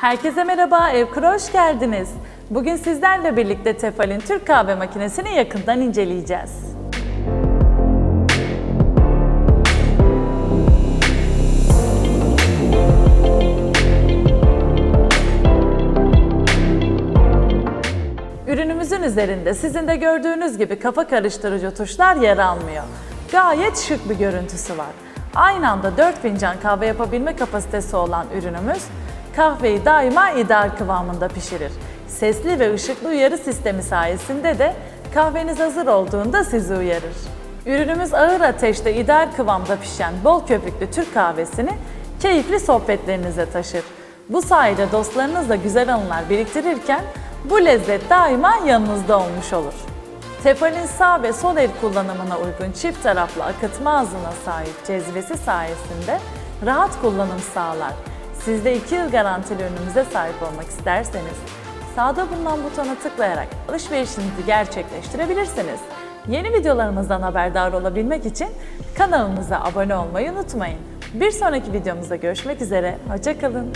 Herkese merhaba, Evkur'a hoş geldiniz. Bugün sizlerle birlikte Tefal'in Türk kahve makinesini yakından inceleyeceğiz. Ürünümüzün üzerinde sizin de gördüğünüz gibi kafa karıştırıcı tuşlar yer almıyor. Gayet şık bir görüntüsü var. Aynı anda 4 fincan kahve yapabilme kapasitesi olan ürünümüz kahveyi daima ideal kıvamında pişirir. Sesli ve ışıklı uyarı sistemi sayesinde de kahveniz hazır olduğunda sizi uyarır. Ürünümüz ağır ateşte ideal kıvamda pişen bol köpüklü Türk kahvesini keyifli sohbetlerinize taşır. Bu sayede dostlarınızla güzel anılar biriktirirken bu lezzet daima yanınızda olmuş olur. Tefal'in sağ ve sol el kullanımına uygun çift taraflı akıtma ağzına sahip cezvesi sayesinde rahat kullanım sağlar. Siz de 2 yıl garantili ürünümüze sahip olmak isterseniz sağda bulunan butona tıklayarak alışverişinizi gerçekleştirebilirsiniz. Yeni videolarımızdan haberdar olabilmek için kanalımıza abone olmayı unutmayın. Bir sonraki videomuzda görüşmek üzere, hoşçakalın.